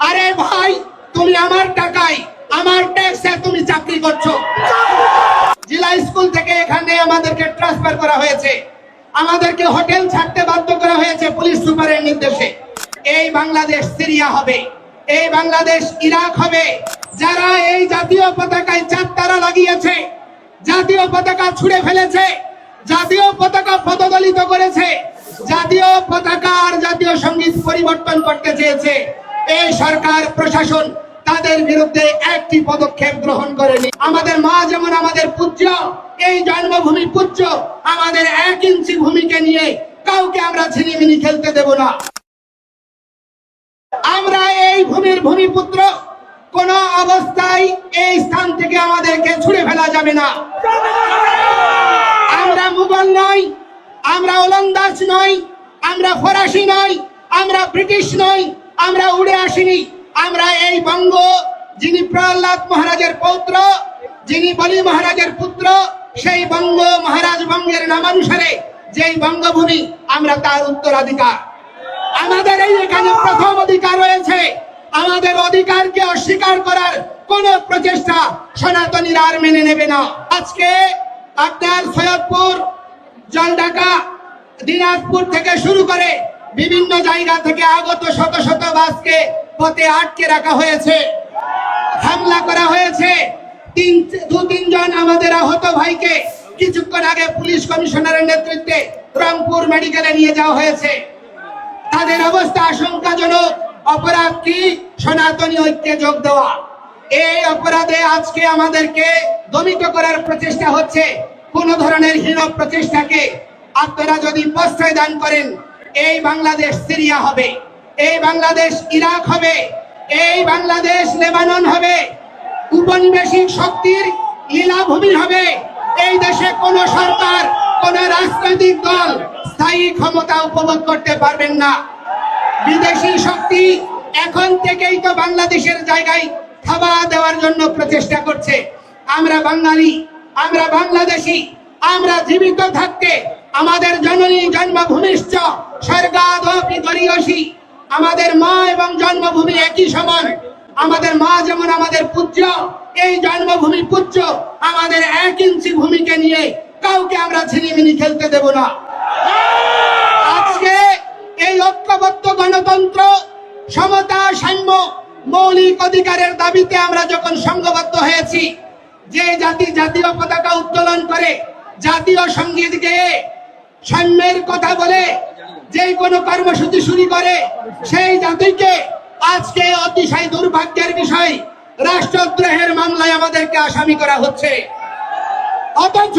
আরে ভাই, তুমি আমার টাকায় আমার ট্যাক্সে তুমি চাকরি করছ। জেলা স্কুল থেকে এখানে আমাদেরকে ট্রান্সফার করা হয়েছে। আমাদেরকে হোটেল ছাড়তে বাধ্য করা হয়েছে পুলিশ সুপারের নির্দেশে। এই বাংলাদেশ সিরিয়া হবে। এই বাংলাদেশ ইরাক হবে। যারা এই জাতীয় পতাকায় চার তারা লাগিয়েছে, জাতীয় পতাকা ছুড়ে ফেলেছে, জাতীয় পতাকা পদদলিত করেছে, জাতীয় পতাকা আর জাতীয় সংগীত পরিবর্তন করতে চেয়েছে। এই সরকার, প্রশাসন তাদের বিরুদ্ধে একটি পদক্ষেপ গ্রহণ করেনি। আমাদের মা যেমন আমাদের পূজ্য এই জন্মভূমি পূজ্য আমাদের এক ইঞ্চি ভূমিকে নিয়ে কাউকে আমরা ছিনিমিনি খেলতে দেব না। আমরা এই ভূমির ভূমিপুত্র, কোন অবস্থায় এই স্থান থেকে আমাদেরকে ছুড়ে ফেলা যাবে না। আমরা মুঘল নই, আমরা ওলন্দাজ নই, আমরা ফরাসি নই, আমরা ব্রিটিশ নই আমরা উড়ে আসিনি। আমরা এই বঙ্গ, যিনি প্রহ্লাদ মহারাজের পৌত্র, যিনি বলি মহারাজের পুত্র, সেই বঙ্গ মহারাজ বঙ্গের নামানুসারে যেই বঙ্গভূমি, আমরা তার উত্তরাধিকার। আমাদের এই এখানে প্রথম অধিকার রয়েছে। আমাদের অধিকারকে অস্বীকার করার কোন প্রচেষ্টা সনাতনীরা আর মেনে নেবে না। আজকে আপনার সৈয়দপুর, জলঢাকা, দিনাজপুর থেকে শুরু করে বিভিন্ন জায়গা থেকে আগত শত শত বাসকে পথে আটকে রাখা হয়েছে। হামলা করা হয়েছে। তিন, দু, তিনজন আমাদের আহত ভাইকে কিছুক্ষণ আগে পুলিশ কমিশনারের নেতৃত্বে রংপুর মেডিকেলে নিয়ে যাওয়া হয়েছে। তাদের অবস্থা আশঙ্কাজনক। অপরাধ কি? সনাতনী ঐক্যে যোগ দেওয়া। এই অপরাধে আজকে আমাদেরকে দমিত করার প্রচেষ্টা হচ্ছে। কোন ধরনের হীন প্রচেষ্টাকে আপনারা যদি প্রশ্রয় দান করেন এই বাংলাদেশ সিরিয়া হবে, এই বাংলাদেশ ইরাক হবে, এই বাংলাদেশ লেবানন হবে। উপনিবেশিক শক্তির লীলাভূমি হবে। এই দেশে কোন সরকার, কোন রাজনৈতিক দল স্থায়ী ক্ষমতা উপভোগ করতে পারবেন না। বিদেশি শক্তি এখন থেকেই তো বাংলাদেশের জায়গায় থাবা দেওয়ার জন্য প্রচেষ্টা করছে। আমরা বাঙালি, আমরা বাংলাদেশি, আমরা জীবিত থাকতে আমাদের জননী জন্মভূমিশ্চ স্বর্গাদপি গরিয়সী। আমাদের মা এবং জন্মভূমি একই সমান। আমাদের মা যেমন আমাদের পূজ্য এই জন্মভূমি পূজ্য আমাদের এক ইঞ্চি ভূমিকে নিয়ে কাউকে আমরা ছিনিমিনি খেলতে দেব না। আজকে এই ঐক্যবদ্ধ গণতন্ত্র, সমতা সাম্য, মৌলিক অধিকারের দাবিতে আমরা যখন সংঘবদ্ধ হয়েছি, যে জাতি জাতীয় পতাকা উত্তোলন করে জাতীয় সংগীত গেয়ে সাম্যের কথা বলে যে কোনো কর্মসূচি শুরু করে, সেই জাতিকে আজকে অতিশয় দুর্ভাগ্যের বিষয় রাষ্ট্রদ্রোহের মামলায় আমাদেরকে আসামি করা হচ্ছে। অথচ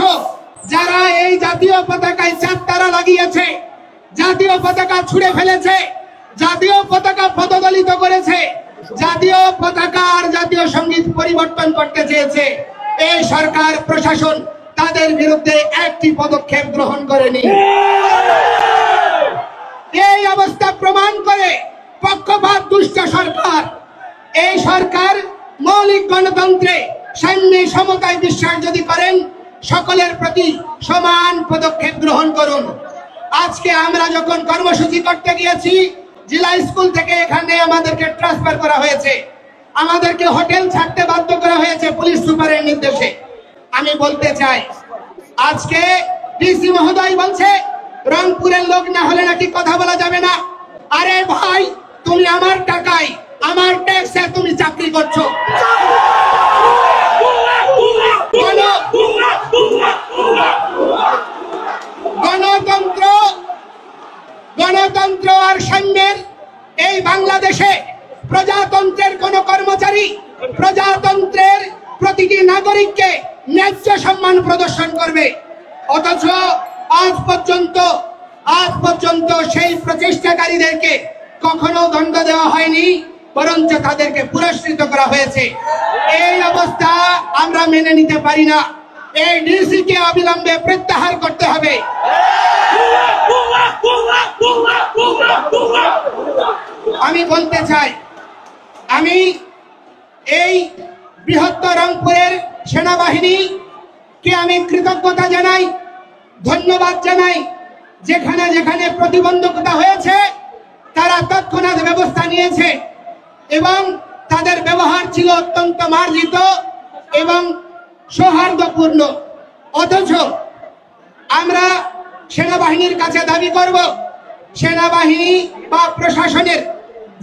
যারা এই জাতীয় পতাকায় চার তারা লাগিয়েছে, জাতীয় পতাকা ছুড়ে ফেলেছে, জাতীয় পতাকা পদদলিত করেছে, জাতীয় পতাকা আর জাতীয় সংগীত পরিবর্তন করতে চেয়েছে, এই সরকার, প্রশাসন তাদের বিরুদ্ধে একটি পদক্ষেপ গ্রহণ করেনি। এই অবস্থা প্রমাণ করে পক্ষপাত দুষ্ট সরকার। এই সরকার মৌলিক গণতন্ত্রে সাম্যে সমতায় বিশ্বাস যদি করেন, সকলের প্রতি সমান পদক্ষেপ গ্রহণ করুন। আজকে আমরা যখন কর্মসূচি করতে গিয়েছি, জেলা স্কুল থেকে এখানে আমাদেরকে ট্রান্সফার করা হয়েছে। আমাদেরকে হোটেল ছাড়তে বাধ্য করা হয়েছে পুলিশ সুপারের নির্দেশে। আমি বলতে চাই, আজকে ডিসি মহোদয় বলছে, রংপুরের লোক না হলে নাকি কথা বলা যাবে না। আরে ভাই, তুমি আমার টাকায়, আমার ট্যাক্সে তুমি চাকরি করছ। গণতন্ত্র গণতন্ত্র আর সৈন্যের এই বাংলাদেশে প্রজাতন্ত্রের কোন কর্মচারী, প্রজাতন্ত্রের প্রতিটি নাগরিককে ন্যায্য সম্মান প্রদর্শন করবে। অথচ আজ পর্যন্ত আজ পর্যন্ত সেই প্রচেষ্টাকারীদেরকে কখনো দণ্ড দেওয়া হয়নি, বরঞ্চ তাদেরকে পুরস্কৃত করা হয়েছে। এই অবস্থা আমরা মেনে নিতে পারি না। এই ডিসি কে অবিলম্বে প্রত্যাহার করতে হবে। আমি বলতে চাই, আমি এই বৃহত্তর রংপুরের সেনাবাহিনী কে আমি কৃতজ্ঞতা জানাই, ধন্যবাদ জানাই, যেখানে যেখানে প্রতিবন্ধকতা হয়েছে, তারা তৎক্ষণাৎ ব্যবস্থা নিয়েছে এবং তাদের ব্যবহার ছিল অত্যন্ত মার্জিত এবং সৌহার্দ্যপূর্ণ। অথচ আমরা সেনাবাহিনীর কাছে দাবি করব, সেনাবাহিনী বা প্রশাসনের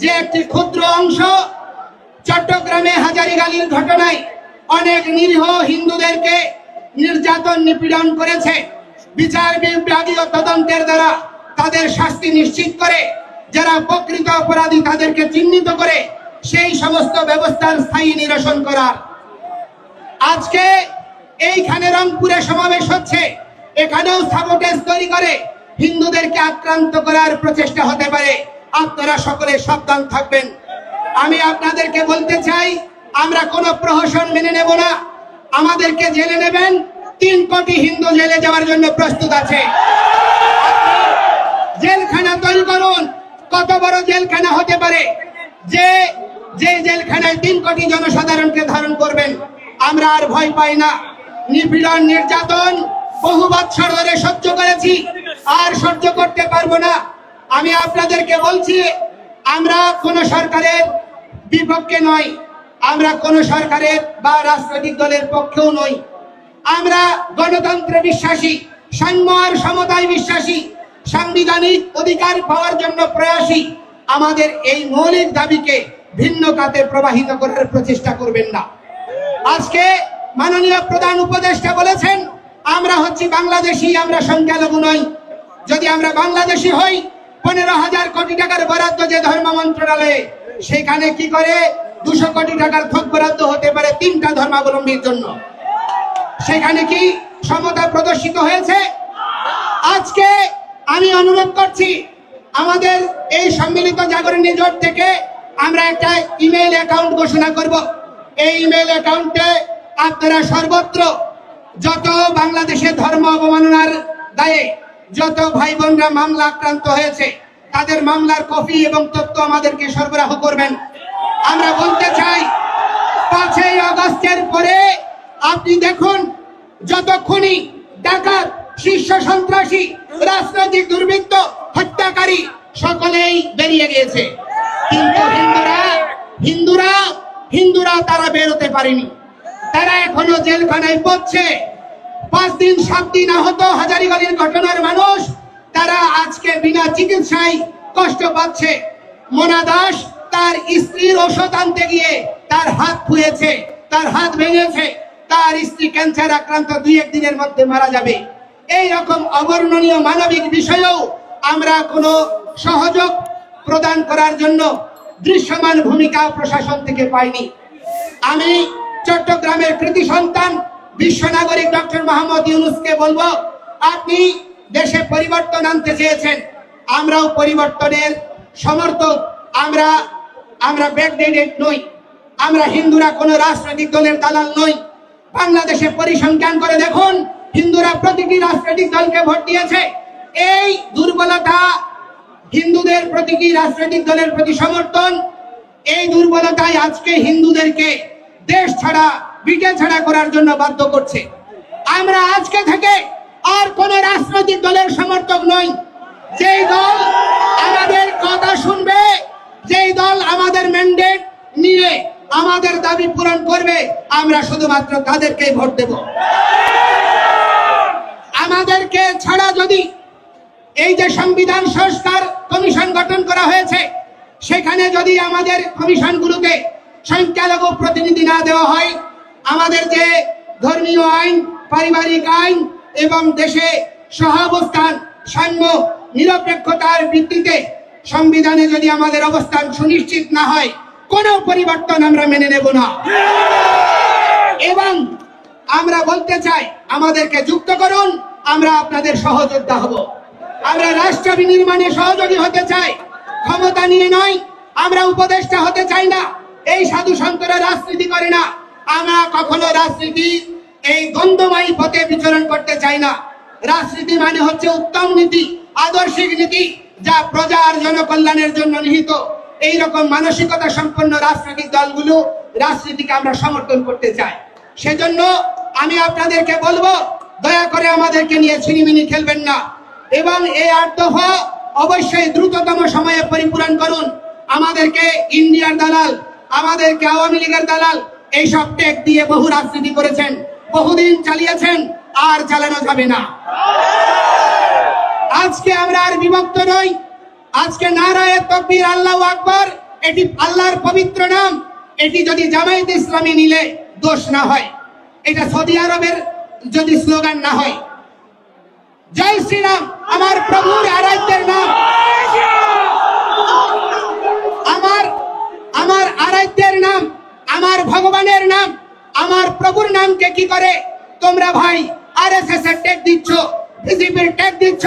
যে একটি ক্ষুদ্র অংশ, চট্টগ্রামে হাজারিগালির ঘটনায় অনেক নিরীহ হিন্দুদেরকে নির্যাতন নিপীড়ন করেছে। বিচার বিভাগীয় তদন্তের দ্বারা তাদের শাস্তি নিশ্চিত করে, যারা প্রকৃত অপরাধী তাদেরকে চিহ্নিত করে, সেই সমস্ত ব্যবস্থার স্থায়ী নিরসন করার। আজকে এইখানে রংপুরে সমাবেশ হচ্ছে। এখানেও সাবোটেজ তৈরি করে হিন্দুদেরকে আক্রান্ত করার প্রচেষ্টা হতে পারে। আপনারা সকলে সাবধান থাকবেন। আমি আপনাদেরকে বলতে চাই আমরা কোনো প্রহসন মেনে নেব না। আমাদেরকে জেলে নেবেন। তিন কোটি হিন্দু জেলে যাওয়ার জন্য প্রস্তুত আছে। জেলখানা তৈরি করুন। কত বড় জেলখানা হতে পারে? যে যে জেলখানায় তিন কোটি জনসাধারণকে ধারণ করবেন, আমরা আর ভয় পাই না। নিপীড়ন, নির্যাতন বহু বৎসর ধরে সহ্য করেছি, আর সহ্য করতে পারব না। আমি আপনাদেরকে বলছি, আমরা কোন সরকারের বিপক্ষে নয়। আমরা কোন সরকারের বা রাজনৈতিক দলের পক্ষেও নই। আমরা গণতন্ত্রে বিশ্বাসী সাম্য সমতায় বিশ্বাসী, সাংবিধানিক অধিকার পাওয়ার জন্য প্রয়াসী। আমাদের এই মৌলিক দাবিকে ভিন্ন কাতে প্রবাহিত করার প্রচেষ্টা করবেন না। আজকে মাননীয় প্রধান উপদেষ্টা বলেছেন, আমরা হচ্ছি বাংলাদেশি, আমরা সংখ্যালঘু নই। যদি আমরা বাংলাদেশি হই, পনেরো হাজার কোটি টাকার বরাদ্দ যে ধর্ম মন্ত্রণালয়ে, সেখানে কি করে দুশো কোটি টাকার থোক বরাদ্দ হতে পারে তিনটা ধর্মাবলম্বীর জন্য। সেখানে কি সমতা প্রদর্শিত হয়েছে? আজকে আমি অনুরোধ করছি, আমাদের এই সম্মিলিত জাগরণী জোট থেকে আমরা একটা ইমেল অ্যাকাউন্ট ঘোষণা করব। এই ইমেল অ্যাকাউন্টে আপনারা সর্বত্র যত বাংলাদেশে ধর্ম অবমাননার দায়ে যত ভাই বোনরা মামলা আক্রান্ত হয়েছে, তাদের মামলার কপি এবং তথ্য আমাদেরকে সরবরাহ করবেন। আমরা বলতে চাই, পাঁচই আগস্টের পরে আপনি দেখুন, যতক্ষণই ডাকাত শীর্ষ সন্ত্রাসী, রাজনৈতিক দুর্বৃত্ত, হত্যাকারী সকলেই বেরিয়ে গিয়েছে। কিন্তু হিন্দুরা হিন্দুরা হিন্দুরা তারা বেরোতে পারেনি। তারা এখনও জেলখানায় পড়ছে। পাঁচ দিন, সাত দিন আহত হাজারিবাড়ির ঘটনার মানুষ, তারা আজকে বিনা চিকিৎসায় কষ্ট পাচ্ছে। মোনা দাস তার স্ত্রীর ওষুধ আনতে গিয়ে তার হাত ফুয়েছে, তার হাত ভেঙেছে, তার স্ত্রী ক্যান্সার আক্রান্ত দুই একদিনের মধ্যে মারা যাবে। এই রকম অবর্ণনীয় মানবিক বিষয়েও আমরা কোনো সহযোগ প্রদান করার জন্য দৃশ্যমান ভূমিকা প্রশাসন থেকে পাইনি। আমি চট্টগ্রামের কৃতি সন্তান, বিশ্ব নাগরিক ডক্টর মোহাম্মদ ইউনুসকে বলব, আপনি দেশে পরিবর্তন আনতে চেয়েছেন, আমরাও পরিবর্তনের সমর্থক, আমরা আমরা ব্যাকডেটেড নই। আমরা হিন্দুরা কোনো রাজনৈতিক দলের দালাল নই। বাংলাদেশে পরিসংখ্যান করে দেখুন, হিন্দুরা প্রতিটি রাজনৈতিক দলকে ভোট দিয়েছে। এই দুর্বলতা হিন্দুদের প্রতিটি রাজনৈতিক দলের প্রতি সমর্থন, এই দুর্বলতাই আজকে হিন্দুদেরকে দেশ ছাড়া বিটে ছাড়া করার জন্য বাধ্য করছে। আমরা আজকে থেকে আর কোন রাজনৈতিক দলের সমর্থক নই। যেই দল আমাদের কথা শুনবে যেই দল আমাদের ম্যান্ডেট নিয়ে আমাদের দাবি পূরণ করবে, আমরা শুধুমাত্র তাদেরকেই ভোট দেব। আমাদেরকে ছাড়া যদি এই যে সংবিধান সংস্কার কমিশন গঠন করা হয়েছে, সেখানে যদি আমাদের কমিশনগুলোকে সংখ্যালঘু প্রতিনিধি না দেওয়া হয়, আমাদের যে ধর্মীয় আইন, পারিবারিক আইন এবং দেশে সহাবস্থান, সাম্য, নিরপেক্ষতার ভিত্তিতে সংবিধানে যদি আমাদের অবস্থান সুনিশ্চিত না হয়, কোনো পরিবর্তন আমরা মেনে নেব না। এবং আমরা বলতে চাই, আমাদেরকে যুক্ত করুন, আমরা আপনাদের সহযোদ্ধা হব। আমরা রাষ্ট্র বিনির্মাণে সহযোগী হতে চাই, ক্ষমতা নিয়ে নয়, আমরা উপদেষ্টা হতে চাই না। এই সাধু সন্তরা রাজনীতি করে না। আমরা কখনো রাজনীতি, এই দ্বন্দ্বময়ী পথে বিচরণ করতে চাই না। রাজনীতি মানে হচ্ছে উত্তম নীতি, আদর্শিক নীতি। যা প্রজার জনকল্যাণের জন্য নিহিত। এই রকম মানসিকতা সম্পন্ন রাজনৈতিক দলগুলো রাজনীতিকে আমরা সমর্থন করতে চাই। সেজন্য আমি আপনাদেরকে বলব, দয়া করে আমাদেরকে নিয়ে ছিনিমিনি খেলবেন না। এবং এই আট অবশ্যই দ্রুততম সময়ে পরিপূরণ করুন। আমাদেরকে ইন্ডিয়ার দালাল, আমাদেরকে আওয়ামী লীগের দালাল, এইসব টেক দিয়ে বহু রাজনীতি করেছেন, বহুদিন চালিয়েছেন, আর চালানো যাবে না। আজকে আমরা আর বিভক্ত নই। আজকে নারায় তকবির আল্লাহ আকবর, এটি আল্লাহর পবিত্র নাম। এটি যদি জামায়াত ইসলামী নিলে দোষ না হয়। এটা সৌদি আরবের যদি স্লোগান না হয়। জয় শ্রীরাম, আমার প্রভুর আরাধ্যের নাম। আমার আমার আরাধ্যের নাম, আমার ভগবানের নাম, আমার প্রভুর নামকে কি করে? তোমরা ভাই আর এস এস এর টেক দিচ্ছ। বিজেপির টেক দিচ্ছ,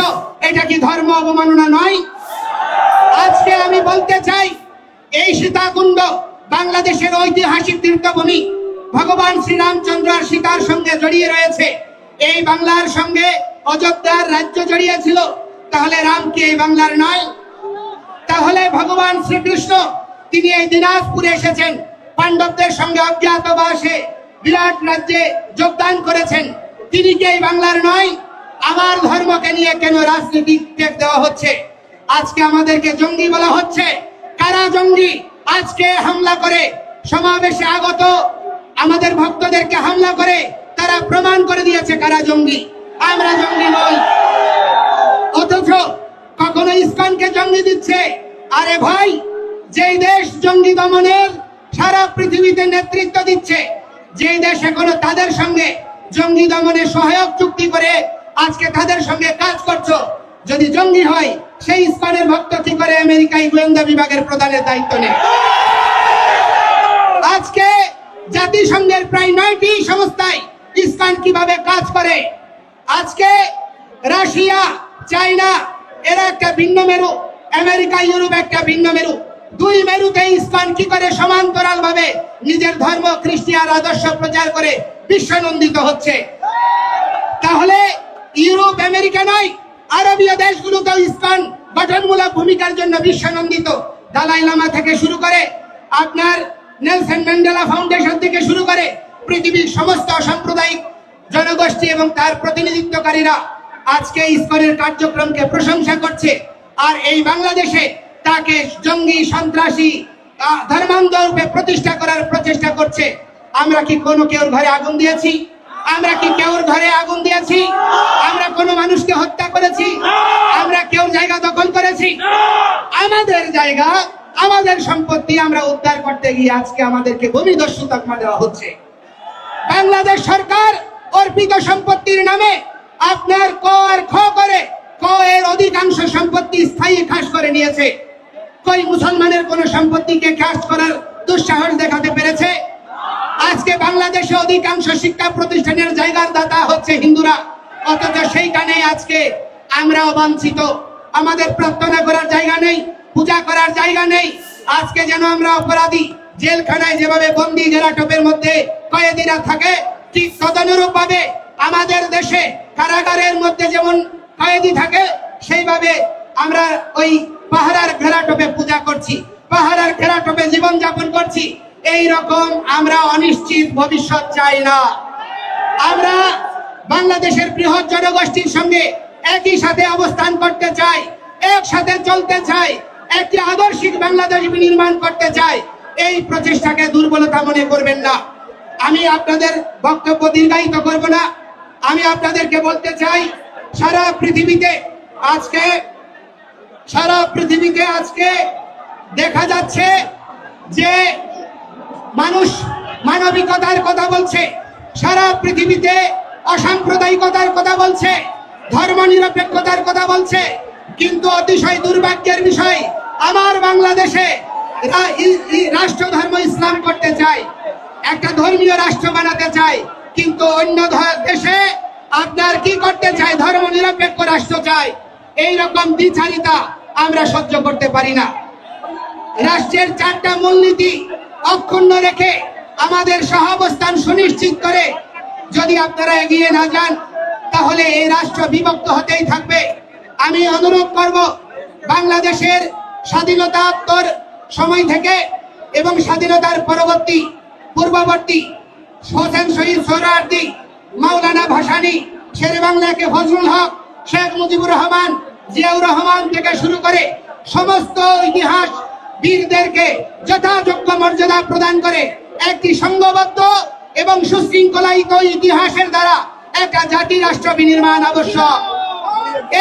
এটা কি ধর্ম অবমাননা নয়? আজকে আমি বলতে চাই, এই সীতাকুণ্ড বাংলাদেশের ঐতিহাসিক তীর্থভূমি ভগবান শ্রীরামচন্দ্র আর সীতার সঙ্গে জড়িয়ে রয়েছে। এই বাংলার সঙ্গে অযোধ্যার রাজ্য জড়িয়ে ছিল তাহলে রাম কি এই বাংলার নয়? তাহলে ভগবান শ্রীকৃষ্ণ, তিনি এই দিনাজপুরে এসেছেন, পাণ্ডবদের সঙ্গে অজ্ঞাতবাসে বিরাট রাজ্যে যোগদান করেছেন, তিনি কি এই বাংলার নয়? আমার ধর্মকে নিয়ে কেন রাজনীতি টেক দেওয়া হচ্ছে? আজকে আমাদেরকে জঙ্গি বলা হচ্ছে। কারা জঙ্গি? আজকে হামলা করে সমাবেশে আগত আমাদের ভক্তদেরকে হামলা করে তারা প্রমাণ করে দিয়েছে কারা জঙ্গি। আমরা জঙ্গি নই। অথচ কখনো ইসকনকে জঙ্গি দিচ্ছে? আরে ভাই, যেই দেশ জঙ্গি দমনের সারা পৃথিবীতে নেতৃত্ব দিচ্ছে, যেই দেশ এখনও তাদের সঙ্গে জঙ্গি দমনে সহায়ক চুক্তি করে আজকে তাদের সঙ্গে কাজ করছ। যদি জঙ্গি হয়, সেই ইসকনের ভক্ত কি করে আমেরিকায় গোয়েন্দা বিভাগের প্রধানের দায়িত্ব নেয়? আজকে জাতিসংঘের প্রায় নয়টি সংস্থায় ইসকন কীভাবে কাজ করে? আজকে রাশিয়া, চায়না, এরা একটা ভিন্ন মেরু, আমেরিকা, ইউরোপ একটা ভিন্ন মেরু। দুই মেরুতে ইসকন কি করে সমান্তরাল ভাবে নিজের ধর্ম খ্রিস্টিয়ান আদর্শ প্রচার করে বিশ্বনন্দিত হচ্ছে? তাহলে আমেরিকা নয় আরবীয় দেশগুলোতেও ইসকন গঠনমূলক ভূমিকার জন্য বিশ্বনন্দিত দালাই লামা থেকে শুরু করে আপনার নেলসন ম্যান্ডেলা ফাউন্ডেশন থেকে শুরু করে পৃথিবীর সমস্ত সাম্প্রদায়িক জনগোষ্ঠী এবং তার প্রতিনিধিত্বকারীরা আজকে ইসকনের কার্যক্রমকে প্রশংসা করছে। আর এই বাংলাদেশে তাকে জঙ্গি, সন্ত্রাসী ধর্মান্ধ রূপে প্রতিষ্ঠা করার প্রচেষ্টা করছে। আমরা কি কোনো কেউর ঘরে আগুন দিয়েছি? আমরা কি কেউর ঘরে আগুন দিয়েছি? আমরা কোনো মানুষকে হত্যা করেছি? আমরা কেউ জায়গা দখল করেছি? আমাদের জায়গা, আমাদের সম্পত্তি আমরা উদ্ধার করতে গিয়ে আজকে আমাদেরকে ভূমিদস্যু তকমা দেওয়া হচ্ছে। বাংলাদেশ সরকার অর্পিত সম্পত্তির নামে আপনার ক আর খ করে ক এর অধিকাংশ সম্পত্তি স্থায়ী খাস করে নিয়েছে। কই মুসলমানের কোন সম্পত্তিকে খাস করার দুঃসাহস দেখাতে পেরেছে? আজকে বাংলাদেশে অধিকাংশ শিক্ষা প্রতিষ্ঠানের জায়গার দাতা হচ্ছে হিন্দুরা। অথচ সেইখানে আজকে। আমরা অবাঞ্ছিত। আমাদের প্রার্থনা করার জায়গা নেই, পূজা করার জায়গা নেই। আজকে যেন আমরা অপরাধী জেলখানায় যেভাবে বন্দি জেলাটপের মধ্যে কয়েদিরা থাকে, ঠিক তদনুরূপ ভাবে আমাদের দেশে কারাগারের মধ্যে যেমন কয়েদি থাকে, সেইভাবে আমরা ওই পাহারার ঘেরাটোপে পূজা করছি। পাহারার ঘেরাটোপে জীবন যাপন করছি। এই রকম আমরা অনিশ্চিত ভবিষ্যৎ চাই না। আমরা বাংলাদেশের বৃহৎ জনগোষ্ঠীর সঙ্গে একই সাথে অবস্থান করতে চাই, একসাথে চলতে চাই, একটি আদর্শিক বাংলাদেশ নির্মাণ করতে চাই। এই প্রচেষ্টাকে দুর্বলতা মনে করবেন না। আমি আপনাদের বক্তব্য দীর্ঘায়িত করব না। আমি আপনাদেরকে বলতে চাই, সারা পৃথিবীতে আজকে, সারা পৃথিবীতে আজকে দেখা যাচ্ছে যে মানুষ মানবিকতার কথা বলছে। সারা পৃথিবীতে অসাম্প্রদায়িকতার কথা বলছে। ধর্ম নিরপেক্ষতার কথা বলছে। কিন্তু অতিশয় দুর্ভাগ্যের বিষয়, আমার বাংলাদেশে রাষ্ট্র ধর্ম ইসলাম করতে চায়। একটা ধর্মীয় রাষ্ট্র বানাতে চায়। কিন্তু অন্য দেশে আপনার কি করতে চায়? ধর্ম নিরপেক্ষ রাষ্ট্র চায়। এই রকম দ্বিচারিতা আমরা সহ্য করতে পারি না। রাষ্ট্রের চারটা মূলনীতি অক্ষুণ্ণ রেখে আমাদের সহাবস্থান সুনিশ্চিত করে যদি আপনারা এগিয়ে না যান, তাহলে এই রাষ্ট্র বিভক্ত হতেই থাকবে। আমি অনুরোধ করব বাংলাদেশের স্বাধীনতাত্তর সময় থেকে এবং স্বাধীনতার পরবর্তী, পূর্ববর্তী হোসেন শহীদ সোহরাওয়ার্দী মাওলানা ভাসানী, শের বাংলাকে ফজলুল হক, শেখ মুজিবুর রহমান, জিয়াউর রহমান থেকে শুরু করে সমস্ত ইতিহাস বীরদেরকে যথাযোগ্য মর্যাদা প্রদান করে একটি সংঘবদ্ধ এবং সুশৃঙ্খলায়িত ইতিহাসের দ্বারা একটা জাতি রাষ্ট্র বিনির্মাণ আবশ্যক।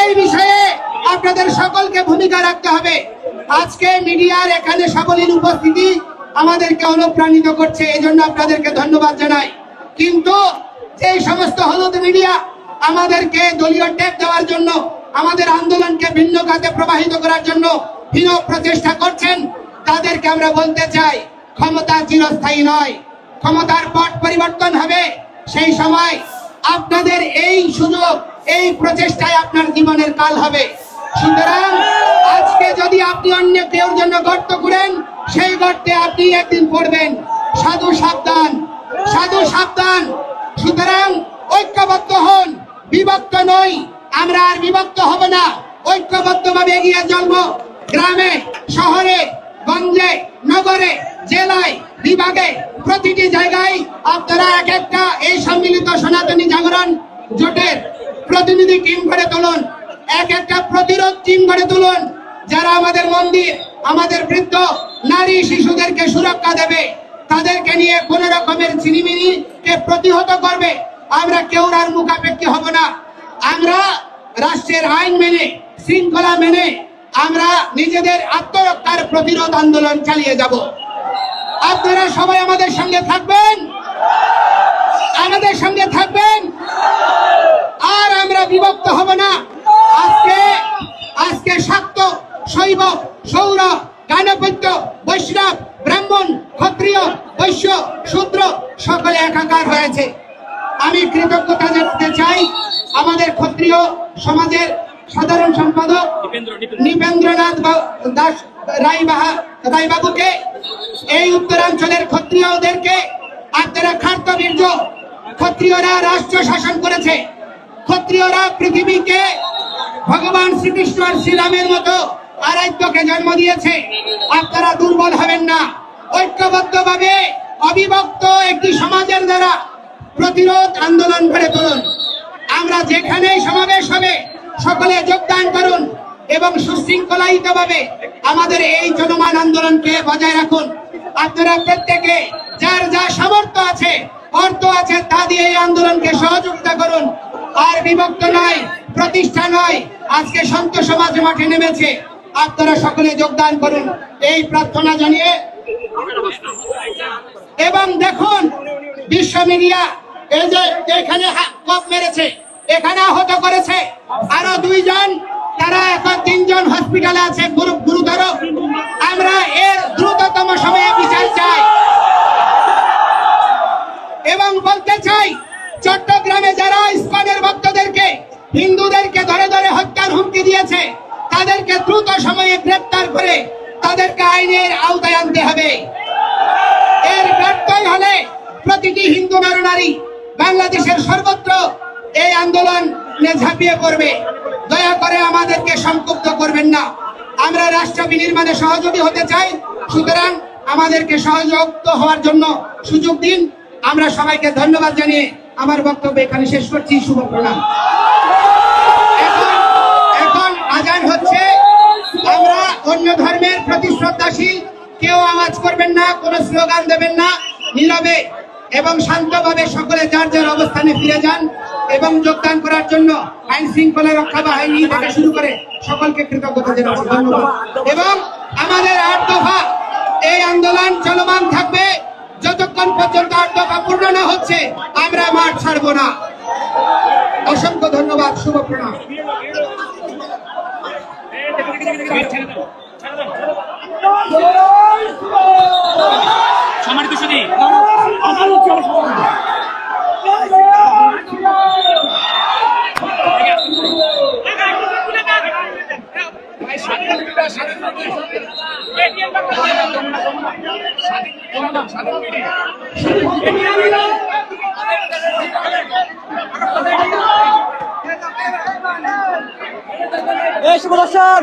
এই বিষয়ে আপনাদের সকলকে ভূমিকা রাখতে হবে। আজকে মিডিয়ার এখানে সাবলীল উপস্থিতি আমাদেরকে অনুপ্রাণিত করছে এই জন্য আপনাদেরকে ধন্যবাদ জানাই। কিন্তু যে সমস্ত হলুদ মিডিয়া আমাদেরকে দলীয় ট্যাগ দেওয়ার জন্য, আমাদের আন্দোলনকে ভিন্ন খাতে প্রবাহিত করার জন্য হীন প্রচেষ্টা করছেন, তাদেরকে আমরা বলতে চাই, ক্ষমতা চিরস্থায়ী নয়। ক্ষমতার পট পরিবর্তন হবে সেই সময়। আপনাদের এই সুযোগ, এই প্রচেষ্টায় আপনার জীবনের কাল হবে। সুতরাং আজকে যদি আপনি অন্য কেউর জন্য গর্ত করেন সেই গর্তে আপনি একদিন পড়বেন। সাধু সাবধান সাধু সাবধান। সুতরাং ঐক্যবদ্ধ হন, বিভক্ত নই। আমরা আর বিভক্ত হব না। ঐক্যবদ্ধভাবে এগিয়ে চলব। গ্রামে, শহরে, গঞ্জে, নগরে, জেলায়, বিভাগে প্রতিটি জায়গায় আপনারা এক একটা এই সম্মিলিত সনাতনী জাগরণ জোটের প্রতিনিধি টিম গড়ে তুলুন। এক একটা প্রতিরোধ টিম গড়ে তুলুন। যারা আমাদের মন্দির, আমাদের বৃদ্ধ, নারী, শিশুদেরকে সুরক্ষা দেবে, তাদেরকে নিয়ে কোন রকমের চিনিমিনি কে প্রতিহত করবে, আমরা কেউ আর মুখাপেক্ষি হব না। আমরা রাষ্ট্রের আইন মেনে, শৃঙ্খলা মেনে আমরা নিজেদের আত্মরক্ষার প্রতিরোধ আন্দোলন চালিয়ে যাব। আপনারা সবাই আমাদের সঙ্গে থাকবেন। আমাদের সঙ্গে থাকবেন। আর আমরা বিভক্ত হব না। আজকে আজকে শাক্ত, শৈব, সৌর গানপত্য বৈষ্ণব, ব্রাহ্মণ, ক্ষত্রিয়, বৈশ্য, শূদ্র সকলে একাকার হয়েছে। আমি কৃতজ্ঞতা জানাতে চাই আমাদের ক্ষত্রিয় সমাজের সাধারণ সম্পাদক নিপেন্দ্রনাথ দাস। রায়বাহা রায়বাবুকে এই উত্তরাঞ্চলের ক্ষত্রিয়দেরকে আপনারা খার্তবীর্য ক্ষত্রিয়রা রাষ্ট্র শাসন করেছে। ক্ষত্রিয়রা পৃথিবীকে ভগবান শ্রীকৃষ্ণ আর শ্রীরামের মতো আরাধ্যকে জন্ম দিয়েছে। আপনারা দুর্বল হবেন না। ঐক্যবদ্ধভাবে অবিভক্ত একটি সমাজের দ্বারা প্রতিরোধ আন্দোলন গড়ে তুলুন। আমরা যেখানেই সমাবেশ হবে সকলে যোগদান করুন এবং সুশৃঙ্খলায়িত ভাবে আমাদের এই চলমান আন্দোলনকে বজায় রাখুন। আপনারা প্রত্যেকে যার যা সামর্থ্য আছে, অর্থ আছে, তা দিয়ে এই আন্দোলনকে সহযোগিতা করুন। আর বিভক্ত নয়, প্রতিষ্ঠা নয়, আজকে সন্ত সমাজ মাঠে নেমেছে। আপনারা সকলে যোগদান করুন। এই প্রার্থনা জানিয়ে এবং দেখুন, বিশ্ব মিডিয়া, এই যে এখানে কপ মেরেছে। এখানে আহত করেছে। আরও দুইজন, তারা এখন তিনজন হসপিটালে আছে গুরুতর। আমরা এর দ্রুততম সময়ে বিচার চাই। এবং বলতে চাই, চট্টগ্রামে যারা ইস্কনের ভক্তদেরকে, হিন্দুদেরকে ধরে ধরে হত্যার হুমকি দিয়েছে, তাদেরকে দ্রুত সময়ে গ্রেপ্তার করে তাদেরকে আইনের আওতায় আনতে হবে। এর ব্যর্থই হলে প্রতিটি হিন্দু নরনারী বাংলাদেশের সর্বত্র এই আন্দোলনে ঝাঁপিয়ে পড়বে। দয়া করে আমাদেরকে সংক্ষুব্ধ করবেন না। আমরা রাষ্ট্র বিনির্মাণে সহযোগী হতে চাই। সুতরাং আমাদেরকে সহযোগ হওয়ার জন্য সুযোগ দিন। আমরা সবাইকে ধন্যবাদ জানিয়ে আমার বক্তব্য এখানে শেষ করছি। শুভ প্রণাম। এখন আজান হচ্ছে। আমরা অন্য ধর্মের প্রতি শ্রদ্ধাশীল। কেউ আওয়াজ করবেন না, কোনো স্লোগান দেবেন না। নীরবে এবং শান্তভাবে সকলে যার যার অবস্থানে ফিরে যান। এবং যোগদান করার জন্য আইন শৃঙ্খলা রক্ষা বাহিনী থেকে শুরু করে সকলকে কৃতজ্ঞতা জানাচ্ছি ধন্যবাদ। এবং আমাদের আট দফা এই আন্দোলন চলমান থাকবে। যতক্ষণ পর্যন্ত আট দফা পূর্ণ না হচ্ছে আমরা মাঠ ছাড়বো না। অসংখ্য ধন্যবাদ শুভ প্রণাম। সম্মানিত সুদী। এই শুভ দর্শন।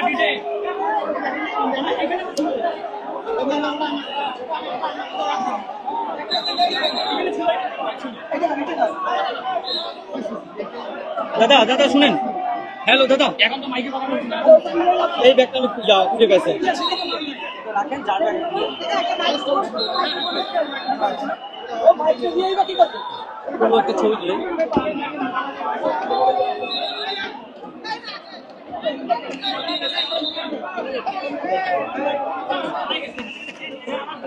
দাদা দাদা শুনেন। হ্যালো দাদা। এখন তো মাইকে কথা এই ব্যাগটা আমি খুঁজে খুঁজে কোনো একটা ছবি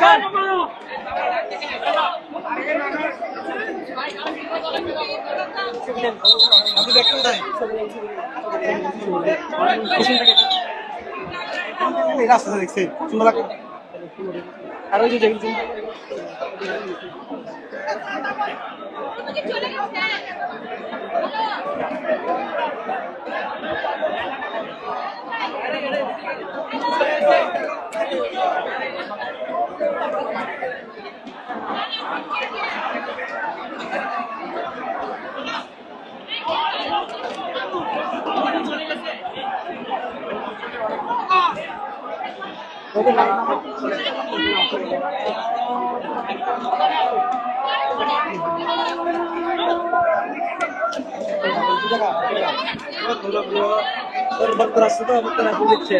কার্ড রাস্তা দেখছি সুন্দর আর ওই যে দেখছি ভক্ত রাস্তা তো ভক্ত না দিচ্ছে